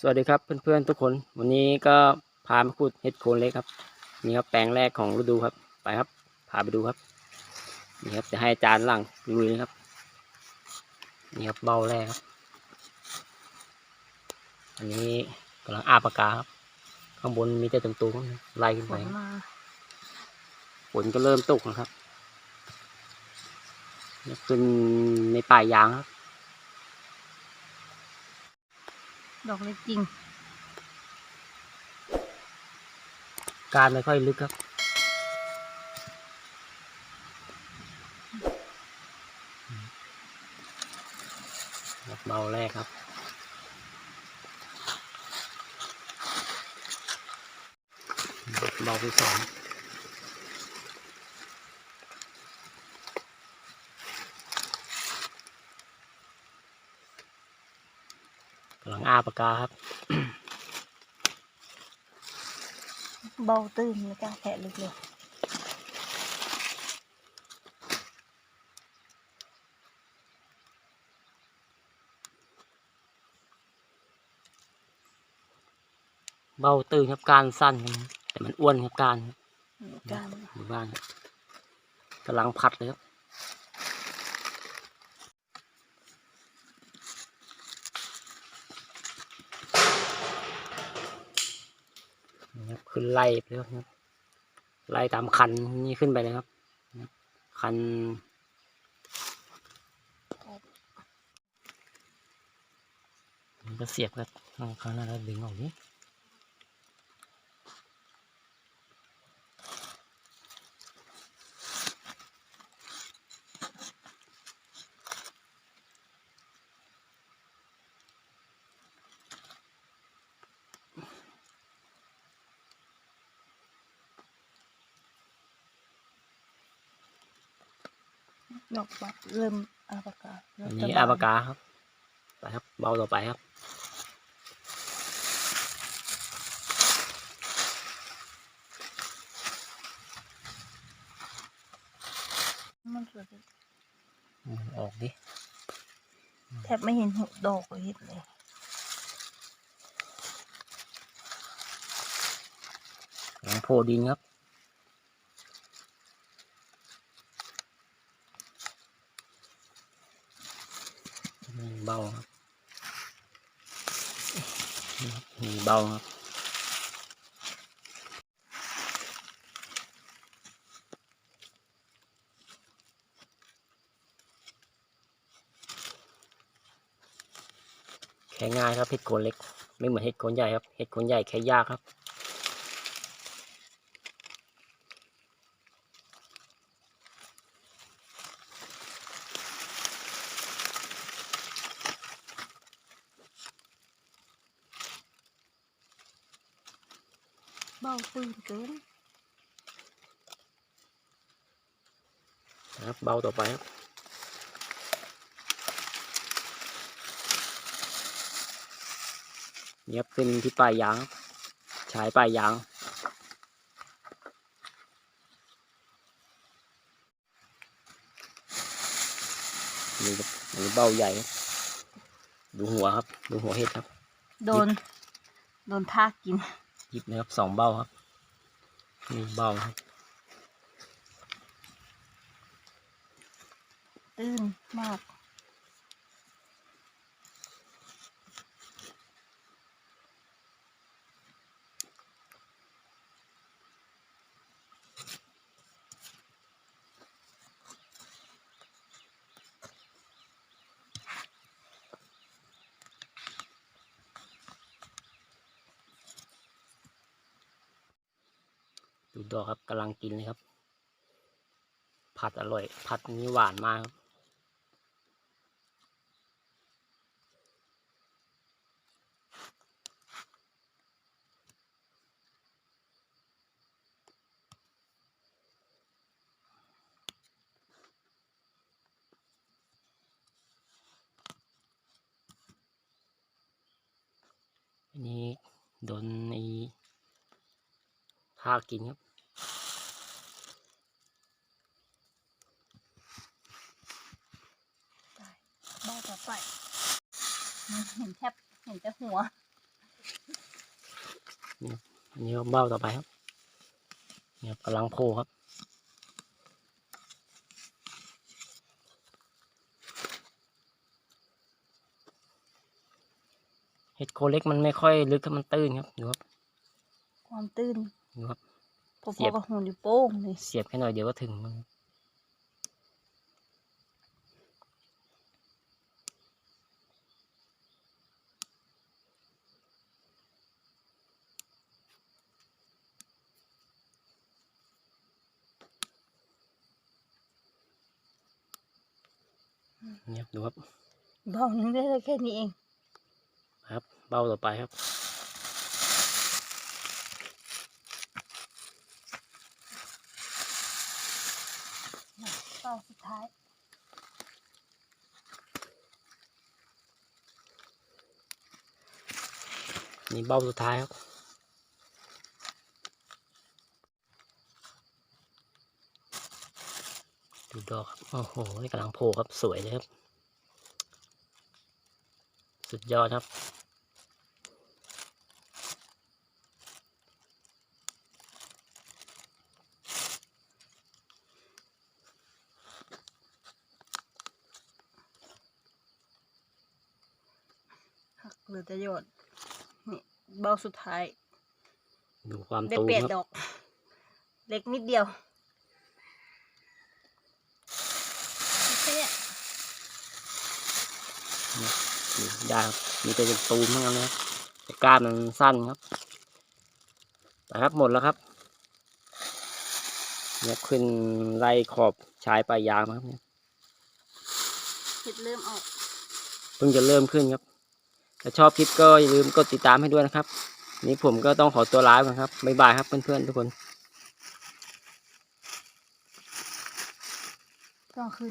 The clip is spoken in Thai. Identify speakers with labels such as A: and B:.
A: สวัสดีครับเพื่อนๆทุกคน วันนี้ก็พามาขุดเห็ดโคนเล็กครับนี่ครับแปลงแรกของฤดูครับ ไปครับ พาไปดูครับนี่ครับจะให้อาจารย์หลังลุยนะครับนี่ครับเบ้าแรกครับ อันนี้กำลังอาปากกาครับ ข้างบนมีแต่ตุ่มๆไล่ขึ้น
B: ฝ
A: ไป
B: นมา
A: ฝนก็เริ่มตกนะครับนี่ขึ้นในป่ายางครับ
B: ดอกเล็กจริง
A: การไม่ค่อยลึกครับ เบาแรกครับ เบาที่สอง กำลังอาปากกาครับ
B: เบาตื้นไม่กล้าแทะลึกเลย
A: เบาตื่นครับการสั้นครับแต่มันอ้วนครับการครับ
B: มีการ
A: หมู่บ้านครับกำลังพัดเลยครับนี่ครับ ขึ้นไล่ไปเลยครับ ไล่ตามคันนี่ขึ้นไปเลยครับคันมันก็เสียบครับข้างหน้าแล้วดึงออกนี้
B: ดอกบักเริ่มอาปากกาเริ่
A: อั
B: ม
A: น
B: จะ
A: นี้
B: บ
A: อาปากกาครับไปครับ เบาต่อไปครับ
B: มันสวย
A: อืมออกดิ
B: แทบไม่เห็นหัวดอกเลยเห็นเลย
A: หลังโพดินครับ นี่เบาครับนี่ครับนี่เบาครับแค่ง่ายครับเห็ดโคนเล็ก ไม่เหมือนเห็ดโคนใหญ่ครับเห็ดโคนใหญ่แค่ยากครับ
B: บาตื้นเกิน
A: นะครับเบาต่อไปครับเนียบขึ้นที่ปลายยางครับใช้ปลายยางนี่ครับอันนี้เบ้าใหญ่ครับดูหัวครับ ดูหัวเห็ดครับ
B: โดน โดนทากกิน
A: หยิบนะครับสองเบ้าครับนี่เบ้าครับ
B: ตื้นมาก
A: ดูดอกครับกำลังกินเลยครับ ผัดอร่อย ผัดนี้หวานมากครับอันนี้โดนไอ้ทากกินครับ
B: เบาต่อไปเห็นแทบเห็นแต่หัว
A: นี่ครับอันนี้ก็เบ้าต่อไปครับนี่ครับกำลังโผล่ครับเห็ดโคนเล็กมันไม่ค่อยลึกครับมันตื้นครับดูครับ
B: ความตื้น
A: ดูครับ
B: พอ
A: เสียบ
B: ๆกับหัวนิ้วโป้งเลย
A: เสียบแค่หน่อยเดียวก็ถึงมัน นี่ครับดูครับ
B: เบานึงได้แค่นี้เอง
A: ครับ เบ้าต่อไปครับ
B: เบาสุดท้าย
A: นี่เบ้าสุดท้ายครับ ดูดอกครับโอ้โหนี่กำลังโผล่ครับสวยเลยครับ สุดยอดครับ
B: หักเหลือแต่ยอดนี่เบาสุดท้าย
A: ดูความ
B: ได้
A: ตูม
B: เป็ด
A: ครับ
B: ดอก เล็กนิดเดียวแค่เนี้ย
A: นี่ ได้ครับมีแต่เป็นตูมทั้งนั้นเลยครับแต่ก้านมันสั้นครับไปครับหมดแล้วครับเนี่ยขึ้นไล่ขอบชายปลายยางมาครับเนี่ย
B: เห็ดเริ่มออก
A: เพิ่งจะเริ่มขึ้นครับถ้าชอบคลิปก็อย่าลืมกดติดตามให้ด้วยนะครับ นี้ผมก็ต้องขอตัวลาไปก่อนครับบ๊ายบายครับเพื่อนๆทุกคน
B: ก็คือ